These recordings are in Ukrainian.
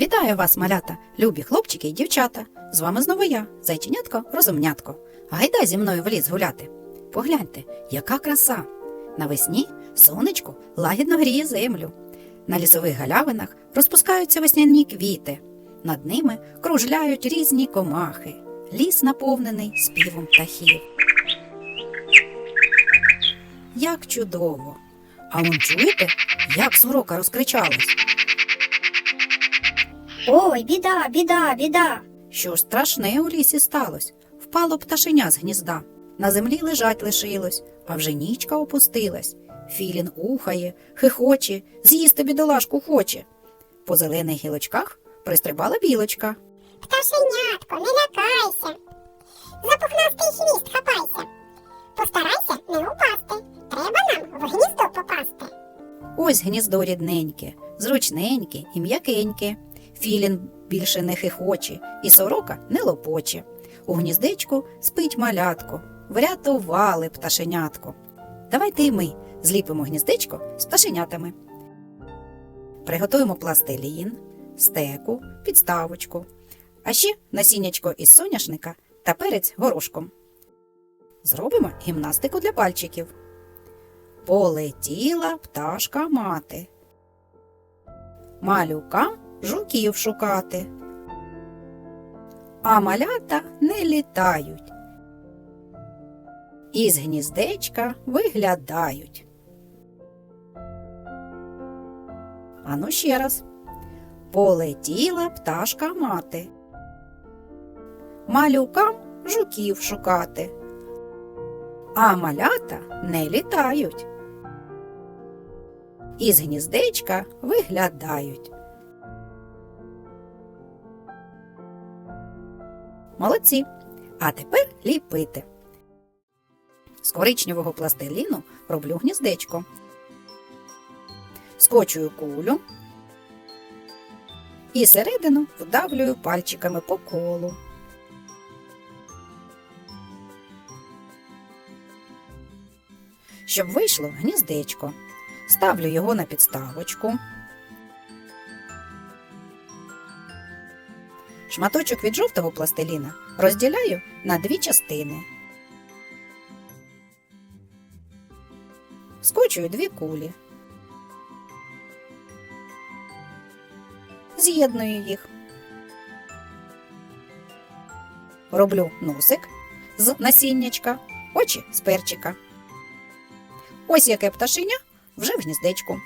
Вітаю вас, малята, любі хлопчики і дівчата. З вами знову я, зайченятко, розумнятко. Гайда зі мною в ліс гуляти. Погляньте, яка краса. Навесні сонечко лагідно гріє землю. На лісових галявинах розпускаються весняні квіти. Над ними кружляють різні комахи. Ліс наповнений співом птахів. Як чудово! А он чуєте, як сорока розкричалась? Ой, біда, біда, біда. Що ж страшне у лісі сталося? Впало пташеня з гнізда. На землі лежать лишилось, а вже нічка опустилась. Філін ухає, хихоче, з'їсти бідолашку хоче. По зелених гілочках пристрибала білочка. Пташенятко, не лякайся. За пухнастий хвіст хапайся. Постарайся не упасти. Треба нам в гніздо попасти. Ось гніздо рідненьке, зручненьке і м'якеньке. Філін більше не хихоче, і сорока не лопоче. У гніздечку спить малятко, врятували пташенятко. Давайте й ми зліпимо гніздечко з пташенятами. Приготуємо пластилін, стеку, підставочку, а ще насіннячко із соняшника та перець горошком. Зробимо гімнастику для пальчиків. Полетіла пташка мати. Малюкам жуків шукати. А малята не літають. Із гніздечка виглядають. Ану ще раз. Полетіла пташка мати. Малюкам жуків шукати. А малята не літають. Із гніздечка виглядають. Молодці. А тепер ліпити. З коричневого пластиліну роблю гніздечко. Скочую кулю і середину вдавлюю пальчиками по колу. Щоб вийшло гніздечко, ставлю його на підставочку. Шматочок від жовтого пластиліна розділяю на дві частини. Скочую дві кулі. З'єдную їх. Роблю носик з насіннячка, очі з перчика. Ось яке пташеня вже в гніздечку.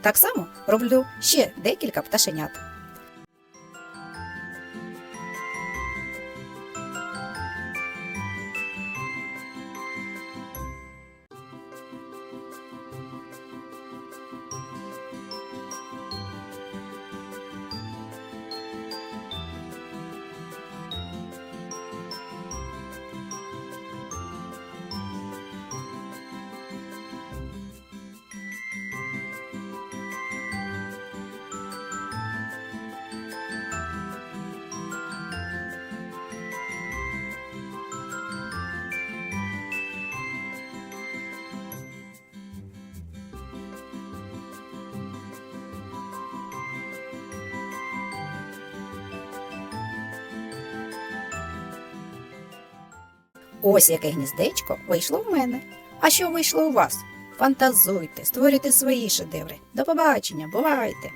Так само роблю ще декілька пташенят. Ось яке гніздечко вийшло в мене. А що вийшло у вас? Фантазуйте, створюйте свої шедеври. До побачення, бувайте!